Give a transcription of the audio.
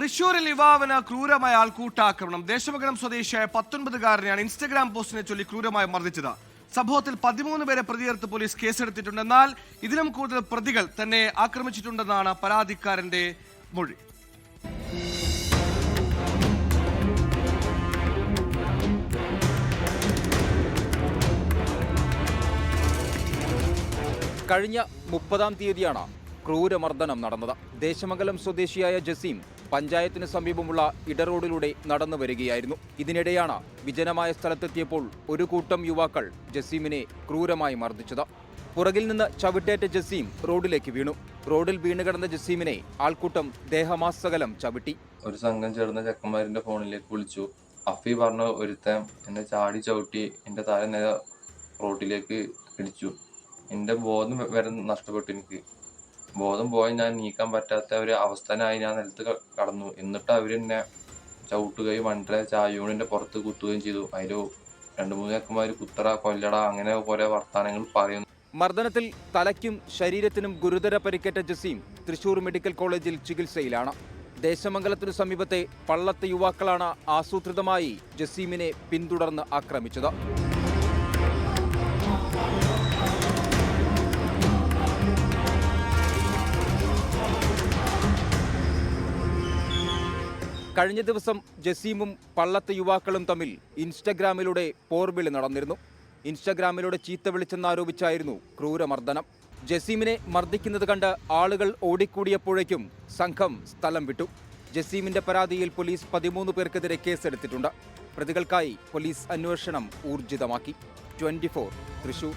തൃശൂരിൽ യുവാവിന് ക്രൂരമായ ആൾക്കൂട്ടാക്രമണം. ദേശമംഗലം സ്വദേശിയായ പത്തൊൻപതുകാരനെയാണ് ഇൻസ്റ്റഗ്രാം പോസ്റ്റിനെ ചൊല്ലി ക്രൂരമായി മർദ്ദിച്ചത്. സംഭവത്തിൽ പതിമൂന്ന് പേരെ പ്രതിയെടുത്ത് പോലീസ് കേസെടുത്തിട്ടുണ്ട്. എന്നാൽ ഇതിലും കൂടുതൽ പ്രതികൾ തന്നെ ആക്രമിച്ചിട്ടുണ്ടെന്നാണ് പരാതിക്കാരന്റെ മൊഴി. കഴിഞ്ഞ മുപ്പതാം തീയതിയാണ് ക്രൂരമർദ്ദനം നടന്നത്. ദേശമംഗലം സ്വദേശിയായ ജസീം പഞ്ചായത്തിന് സമീപമുള്ള ഇടറോഡിലൂടെ നടന്നു വരികയായിരുന്നു. ഇതിനിടെയാണ് വിജനമായ സ്ഥലത്തെത്തിയപ്പോൾ ഒരു കൂട്ടം യുവാക്കൾ ജസീമിനെ ക്രൂരമായി മർദ്ദിച്ചത്. പുറകിൽ നിന്ന് ചവിട്ടേറ്റ ജസീം റോഡിലേക്ക് വീണു. റോഡിൽ വീണുകിടന്ന ജസീമിനെ ആൾക്കൂട്ടം ദേഹമാസകലം ചവിട്ടി. ഒരു സംഘം ചേർന്ന ചെക്കന്മാരിന്റെ ഫോണിലേക്ക് വിളിച്ചു. അഫി പറഞ്ഞ ഒരുത്തൻ എന്നെ ചാടി ചവിട്ടി എന്റെ തല നേരെ റോഡിലേക്ക് ഇടിച്ചു. എന്റെ ബോധം വരെ നഷ്ടപ്പെട്ടു എനിക്ക്. ബോധം പോയി ഞാൻ നീക്കാൻ പറ്റാത്ത ഒരു അവസ്ഥനായി ഞാൻ നിലത്ത് കടന്നു. എന്നിട്ട് എന്നെ ചവിട്ടുകയും വണ്ടിലെ ചായൂണിന്റെ പുറത്ത് കുത്തുകയും ചെയ്തു. അതിൽ രണ്ട് മൂന്ന് ചെക്കന്മാർ കുത്തട കൊല്ലട അങ്ങനെ കുറെ വർത്തമാനങ്ങൾ പറയുന്നു. മർദ്ദനത്തിൽ തലയ്ക്കും ശരീരത്തിനും ഗുരുതര പരിക്കേറ്റ ജസീം തൃശൂർ മെഡിക്കൽ കോളേജിൽ ചികിത്സയിലാണ്. ദേശമംഗലത്തിനു സമീപത്തെ പള്ളത്തെ യുവാക്കളാണ് ആസൂത്രിതമായി ജസീമിനെ പിന്തുടർന്ന് ആക്രമിച്ചത്. കഴിഞ്ഞ ദിവസം ജസീമും പള്ളത്തെ യുവാക്കളും തമ്മിൽ ഇൻസ്റ്റഗ്രാമിലൂടെ പോർവിളി നടന്നിരുന്നു. ഇൻസ്റ്റഗ്രാമിലൂടെ ചീത്ത വിളിച്ചെന്നാരോപിച്ചായിരുന്നു ക്രൂരമർദ്ദനം. ജസീമിനെ മർദ്ദിക്കുന്നത് കണ്ട് ആളുകൾ ഓടിക്കൂടിയപ്പോഴേക്കും സംഘം സ്ഥലം വിട്ടു. ജസീമിന്റെ പരാതിയിൽ പോലീസ് പതിമൂന്ന് പേർക്കെതിരെ കേസെടുത്തിട്ടുണ്ട്. പ്രതികൾക്കായി പോലീസ് അന്വേഷണം ഊർജിതമാക്കി. ട്വന്റി തൃശൂർ.